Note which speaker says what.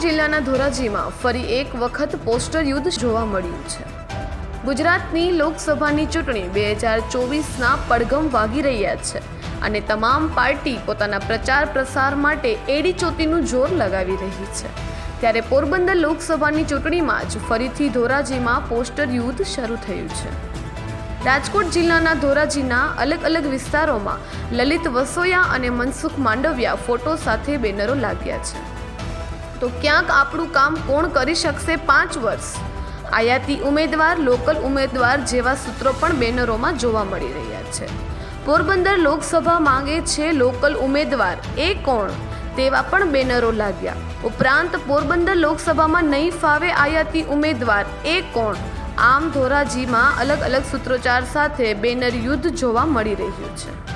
Speaker 1: જિલ્લાના ધોરાજીમાં ફરી એક વખત પોસ્ટર યુદ્ધ જોવા મળ્યું છે. ગુજરાતની લોકસભાની ચૂંટણી બે હજાર ચોવીસના પડઘમ વાગી રહ્યા છે અને તમામ પાર્ટી પોતાના પ્રચાર પ્રસાર માટે એડી ચોતીનું જોર લગાવી રહી છે. ત્યારે પોરબંદર લોકસભાની ચૂંટણીમાં જ ફરીથી ધોરાજીમાં પોસ્ટર યુદ્ધ શરૂ થયું છે. રાજકોટ જિલ્લાના ધોરાજીના અલગ અલગ વિસ્તારોમાં લલિત વસોયા અને મનસુખ માંડવિયા ફોટો સાથે બેનરો લાગ્યા છે. તો ક્યાંક આપણું કામ કોણ કરી શકશે પાંચ વર્ષ? આયાતી ઉમેદવાર, લોકલ ઉમેદવાર જેવા સૂત્રો પણ બેનરોમાં જોવા મળી રહ્યા છે. પોરબંદર લોકસભા માંગે છે લોકલ ઉમેદવાર. એ કોણ? તેવા પણ બેનરો લાગ્યા. ઉપરાંત પોરબંદર લોકસભામાં નહીં ફાવે આયાતી ઉમેદવાર. એ કોણ? આમ ધોરાજીમાં અલગ અલગ સૂત્રોચ્ચાર સાથે બેનર યુદ્ધ જોવા મળી રહ્યું છે.